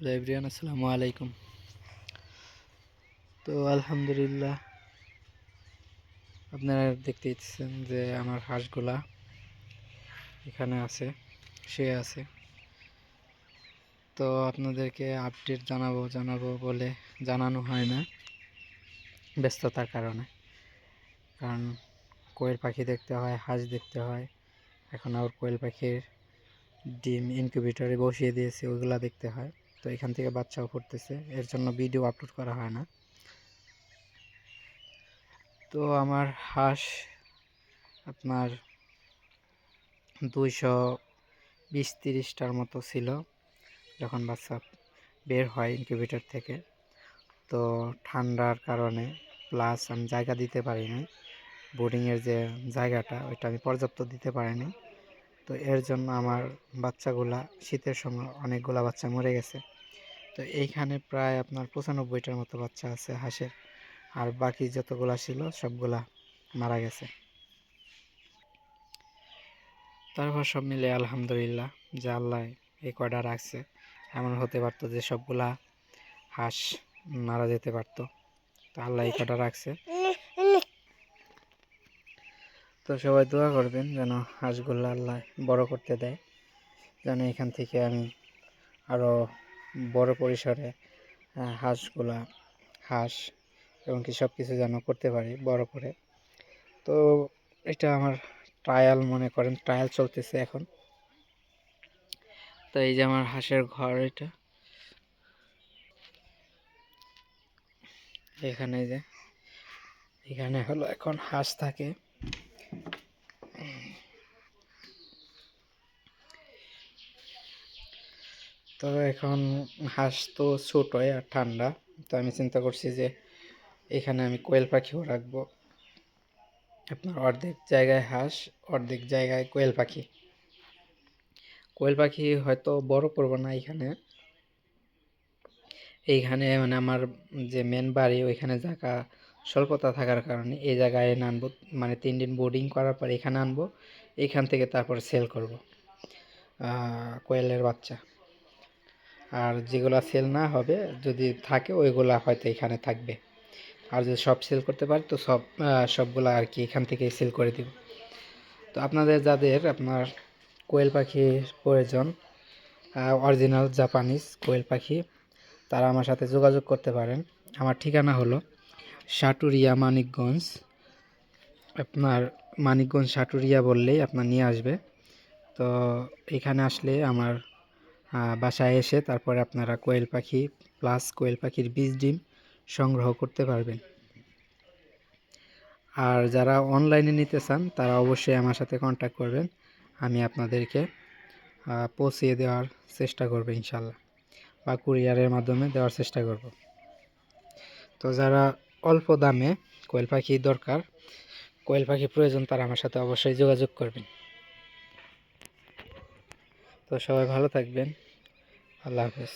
Everyone, আসসালামু আলাইকুম। তো আলহামদুলিল্লাহ, আপনারা দেখতে ইচ্ছেন যে আমার হাঁসগুলা এখানে আছে সে আছে। তো আপনাদেরকে আপডেট জানাব জানাব বলে জানানো হয় না, ব্যস্ততার কারণে। কারণ কোয়েল পাখি দেখতে হয়, হাঁস দেখতে হয়। এখন আবার কোয়েল পাখির ডিম ইনকিউবেটরে বসিয়ে দিয়েছে ওইগুলা দেখতে হয়। তো এখান থেকে বাচ্চাও ফুটতেছে এর জন্য ভিডিও আপলোড করা হয় না। তো আমার হাঁস আপনার দুইশো বিশ তিরিশটার মতো ছিল যখন বাচ্চা বের হয় ইনকিউবেটর থেকে। তো ঠান্ডার কারণে প্লাস আমি জায়গা দিতে পারিনি। বোর্ডিংয়ের যে জায়গাটা, ওইটা আমি পর্যাপ্ত দিতে পারিনি। তো এর জন্য আমার বাচ্চাগুলা শীতের সময় অনেকগুলা বাচ্চা মরে গেছে। তো এইখানে প্রায় আপনার পঁচানব্বইটার মতো বাচ্চা আছে হাঁসের। আর বাকি যতগুলা ছিল সবগুলা মারা গেছে। তারপর সব মিলে আলহামদুলিল্লাহ যে আল্লাহ এই কয়টা রাখছে, এমন হতে পারতো যে সবগুলা হাঁস মারা যেতে পারতো। তো আল্লাহ এই কয়টা রাখছে। তো সবাই দোয়া করবেন যেন হাঁসগুলো আল্লাহ বড় করতে দেয়। যেন এখান থেকে আমি আরও বড় পরিসরে হাঁসগুলা, হাঁস এবং কি সব কিছু যেন করতে পারি বড় করে। তো এটা আমার ট্রায়াল মনে করেন ট্রায়াল চলতেছে এখন। তো এই যে আমার হাঁসের ঘর এটা। এখানে যে, এখানে হলো এখন হাঁস থাকে। তো এখন হাঁস তো ছোটোই আর ঠান্ডা। তো আমি চিন্তা করছি যে এখানে আমি কোয়েল পাখিও রাখব। আপনার অর্ধেক জায়গায় হাঁস, অর্ধেক জায়গায় কোয়েল পাখি। কোয়েল পাখি হয়তো বড় করব না এখানে। এইখানে মানে আমার যে মেন বাড়ি, ওইখানে জায়গা স্বল্পতা থাকার কারণে এই জায়গায় এনে আনব মানে তিন দিন বোর্ডিং করার পর এখানে আনব, এখান থেকে তারপর সেল করব কোয়েলের বাচ্চা। আর যেগুলো সেল না হবে, যদি থাকে ওইগুলা হয়তো এখানে থাকবে। আর যদি সব সেল করতে পারি, তো সব সবগুলো আর কি এখান থেকে সেল করে দিব। তো আপনাদের যাদের আপনার কোয়েল পাখির প্রয়োজন অরিজিনাল জাপানিজ কোয়েল পাখি, তারা আমার সাথে যোগাযোগ করতে পারেন। আমার ঠিকানা হলো সাটুরিয়া মানিকগঞ্জ। আপনার মানিকগঞ্জ সাটুরিয়া বললেই আপনার নিয়ে আসবে। তো এখানে আসলে আমার বাসায় এসে তারপরে আপনারা কোয়েল পাখি প্লাস কোয়েল পাখির বীজ ডিম সংগ্রহ করতে পারবেন। আর যারা অনলাইনে নিতে চান, তারা অবশ্যই আমার সাথে কন্ট্যাক্ট করবেন। আমি আপনাদেরকে পৌঁছিয়ে দেওয়ার চেষ্টা করব ইনশাল্লাহ বা কুরিয়ারের মাধ্যমে দেওয়ার চেষ্টা করব। তো যারা অল্প দামে কোয়েল পাখি দরকার। কোয়েল পাখি প্রয়োজন, তারা আমার সাথে অবশ্যই যোগাযোগ করবেন। তো সবাই ভালো থাকবেন। আল্লাহ হাফেজ।